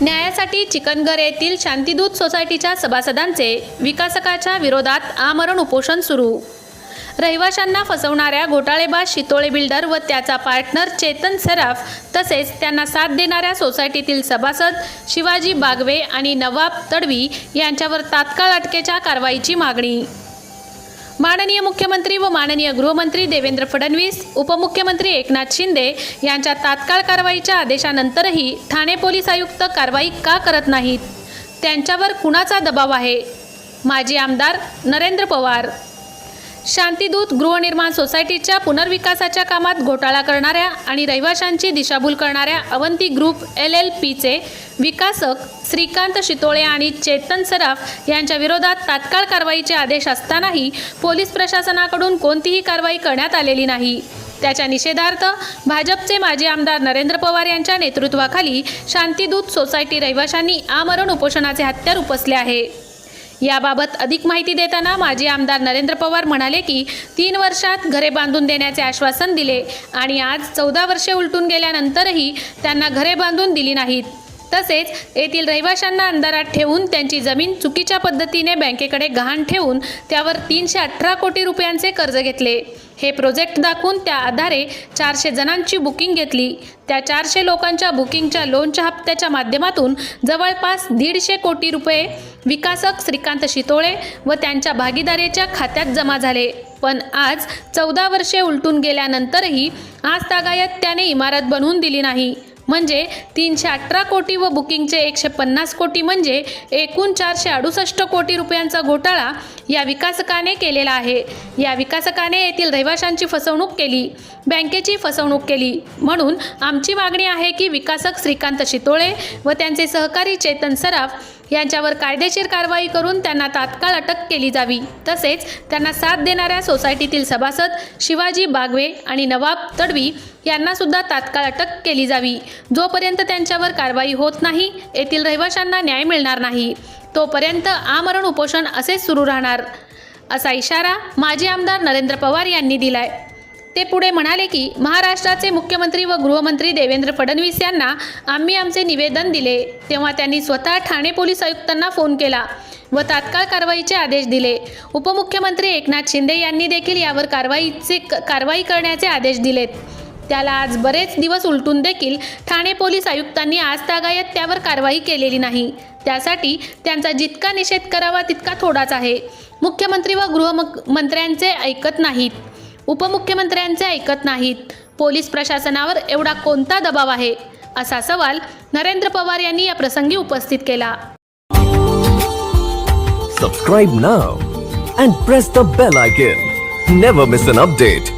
न्यायासाठी चिकनगर येथील शांतीदूत सोसायटीच्या सभासदांचे विकासकाच्या विरोधात आमरण उपोषण सुरू. रहिवाशांना फसवणाऱ्या घोटाळेबाज शितोळे बिल्डर व त्याचा पार्टनर चेतन सराफ तसेच त्यांना साथ देणाऱ्या सोसायटीतील सभासद शिवाजी बागवे आणि नवाब तडवी यांच्यावर तात्काळ अटकेच्या कारवाईची मागणी. माननीय मुख्यमंत्री व माननीय गृहमंत्री देवेंद्र फडणवीस उपमुख्यमंत्री एकनाथ शिंदे यांच्या तात्काळ कारवाईच्या आदेशानंतरही ठाणे पोलीस आयुक्त कारवाई का करत नाहीत? त्यांच्यावर कुणाचा दबाव आहे? माजी आमदार नरेंद्र पवार शांतीदूत गृहनिर्माण सोसायटीच्या पुनर्विकासाच्या कामात घोटाळा करणाऱ्या आणि रहिवाशांची दिशाभूल करणाऱ्या अवंती ग्रुप एल एल पीचे विकासक श्रीकांत शितोळे आणि चेतन सराफ यांच्या विरोधात तात्काळ कारवाईचे आदेश असतानाही पोलीस प्रशासनाकडून कोणतीही कारवाई करण्यात आलेली नाही. त्याच्या निषेधार्थ भाजपचे माजी आमदार नरेंद्र पवार यांच्या नेतृत्वाखाली शांतीदूत सोसायटी रहिवाशांनी आमरण उपोषणाचे हत्यार उपसले आहे. याबाबत अधिक माहिती देताना माजी आमदार नरेंद्र पवार म्हणाले की तीन वर्षात घरे बांधून देण्याचे आश्वासन दिले आणि आज चौदा वर्षे उलटून गेल्यानंतरही त्यांना घरे बांधून दिली नाहीत. तसेच येथील रहिवाशांना अंधारात ठेवून त्यांची जमीन चुकीच्या पद्धतीने बँकेकडे गहाण ठेवून त्यावर तीनशे अठरा कोटी रुपयांचे कर्ज घेतले. हे प्रोजेक्ट दाखवून त्या आधारे चारशे जणांची बुकिंग घेतली. त्या चारशे लोकांच्या बुकिंगच्या लोनच्या हप्त्याच्या माध्यमातून जवळपास दीडशे कोटी रुपये विकासक श्रीकांत शितोळे व त्यांच्या भागीदारीच्या खात्यात जमा झाले. पण आज चौदा वर्षे उलटून गेल्यानंतरही आज तागायत त्याने इमारत बनवून दिली नाही. म्हणजे तीनशे अठरा कोटी व बुकिंगचे एकशे पन्नास कोटी म्हणजे एकूण चारशे अडुसष्ट कोटी रुपयांचा घोटाळा या विकासकाने केलेला आहे. या विकासकाने येथील रहिवाशांची फसवणूक केली. बँकेची फसवणूक केली. म्हणून आमची मागणी आहे की विकासक श्रीकांत शितोळे व त्यांचे सहकारी चेतन सराफ यांच्यावर कायदेशीर कारवाई करून त्यांना तात्काळ अटक केली जावी. तसेच त्यांना साथ देणाऱ्या सोसायटीतील सभासद शिवाजी बागवे आणि नवाब तडवी यांना सुद्धा तात्काळ अटक केली जावी. जोपर्यंत त्यांच्यावर कारवाई होत नाही येथील रहिवाशांना न्याय मिळणार नाही तोपर्यंत आमरण उपोषण असेच सुरू राहणार असा इशारा माजी आमदार नरेंद्र पवार यांनी दिलाय. ते पुढे म्हणाले की महाराष्ट्राचे मुख्यमंत्री व गृहमंत्री देवेंद्र फडणवीस यांना आम्ही आमचे निवेदन दिले तेव्हा त्यांनी स्वतः ठाणे पोलीस आयुक्तांना फोन केला व तात्काळ कारवाईचे आदेश दिले. उपमुख्यमंत्री एकनाथ शिंदे यांनी देखील यावर कारवाईचे कारवाई करण्याचे आदेश दिलेत. त्याला आज बरेच दिवस उलटून देखील ठाणे पोलीस आयुक्तांनी आज तागायत त्यावर कारवाई केलेली नाही. त्यासाठी त्यांचा जितका निषेध करावा तितका थोडाच आहे. मुख्यमंत्री व गृहमंत्र्यांचे ऐकत नाहीत. उपमुख्यमंत्र्यांचे ऐकत नाहीत. पोलीस प्रशासनावर एवढा कोणता दबाव आहे? असा सवाल नरेंद्र पवार यांनी या प्रसंगी उपस्थित केला. Subscribe now and press the bell icon never miss an update